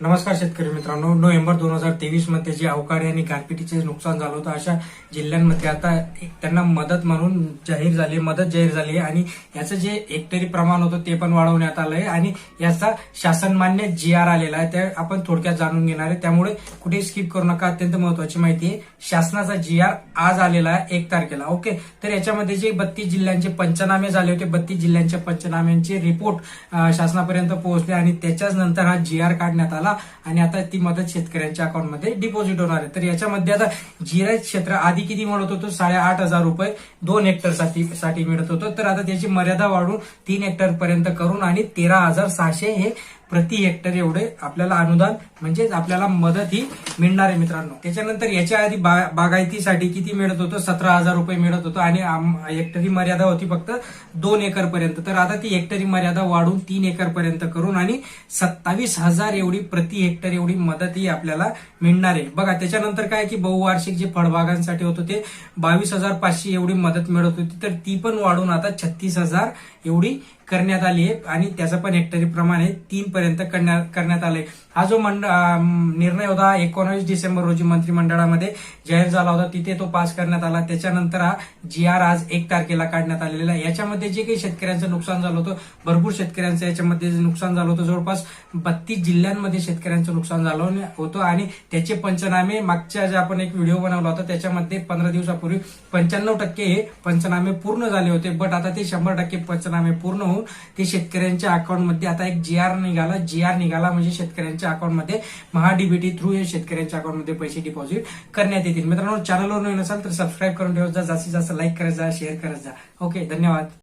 नमस्कार शेतकरी मित्रांनो. नोव्हेंबर दोन हजार तेवीसमध्ये जे अवकाळी आणि गारपिटीचे नुकसान झालं होतं अशा जिल्ह्यांमध्ये आता एक त्यांना मदत म्हणून जाहीर झाली मदत जाहीर झाली आहे आणि याचं जे एकतरी प्रमाण होतं ते पण वाढवण्यात आलं आहे आणि याचा शासनमान्य जी आर आलेला आहे ते आपण थोडक्यात जाणून घेणार आहे. त्यामुळे कुठे स्किप करू नका अत्यंत महत्वाची माहिती आहे. शासनाचा जी आर आज आलेला आहे एक तारखेला. ओके? तर याच्यामध्ये जे बत्तीस जिल्ह्यांचे पंचनामे झाले होते बत्तीस जिल्ह्यांच्या पंचनाम्यांचे रिपोर्ट शासनापर्यंत पोहोचले आणि त्याच्याच नंतर हा जी आर काढण्यात आला. आणि आता ती मदत शेतकऱ्यांच्या अकाउंटमध्ये डिपॉझिट होणार आहे. तर याच्यामध्ये आता जिरायत क्षेत्र आधी किती मिळत होतो? साडेआठ हजार रुपये. दोन हेक्टरसाठी साठी मिळत होतं. तर आता त्याची मर्यादा वाढून तीन हेक्टर पर्यंत करून आणि तेरा हजार सहाशे हे प्रति हेक्टर एवढे आपल्याला अनुदान म्हणजेच आपल्याला मदत ही मिळणार आहे मित्रांनो. त्याच्यानंतर याच्या आधी बा- बागायतीसाठी किती मिळत होतं? सतरा हजार रुपये मिळत होतं आणि आम- हेक्टरी मर्यादा होती फक्त दोन एकर पर्यंत तर आता ती हेक्टरी मर्यादा वाढून तीन एकर पर्यंत करून आणि सत्तावीस हजार एवढी प्रति हेक्टर एवढी मदत ही आपल्याला मिळणार आहे. बघा त्याच्यानंतर काय की बहुवार्षिक जे फळबागांसाठी होतं ते बावीस हजार पाचशे एवढी मदत मिळत होती. तर ती पण वाढून आता छत्तीस हजार एवढी करण्यात आली आहे आणि त्याचं पण हेक्टरी प्रमाणे तीन पर्यंत करण्यात करण्यात आले हा जो मंड निर्णय होता एकोणावीस डिसेंबर रोजी मंत्रिमंडळामध्ये जाहीर झाला होता तिथे तो पास करण्यात आला. त्याच्यानंतर हा जी आर आज एक तारखेला काढण्यात आलेला आहे. याच्यामध्ये जे काही शेतकऱ्यांचं नुकसान झालं होतं भरपूर शेतकऱ्यांचं याच्यामध्ये नुकसान झालं होतं जवळपास बत्तीस जिल्ह्यांमध्ये शेतकऱ्यांचं नुकसान झालं होतं. आणि त्याचे पंचनामे मागच्या जे आपण एक व्हिडिओ बनवला होता त्याच्यामध्ये पंधरा दिवसापूर्वी पंच्याण्णव टक्के हे पंचनामे पूर्ण झाले होते. बट आता ते शंभर टक्के पंचनामे पूर्ण होऊन ते शेतकऱ्यांच्या अकाउंटमध्ये आता एक जी आर निघाला. जी आर निघाला म्हणजे शेतकऱ्यांच्या अकाउंटमध्ये महाडीबीटी थ्रू हे शेतकऱ्यांच्या अकाउंटमध्ये पैसे डिपॉझिट करण्यात येतील. मित्रांनो चॅनलवर नवीन असाल तर सबस्क्राईब करून ठेवत जा जास्तीत जास्त लाईक करत जा शेअर करत जा. ओके धन्यवाद.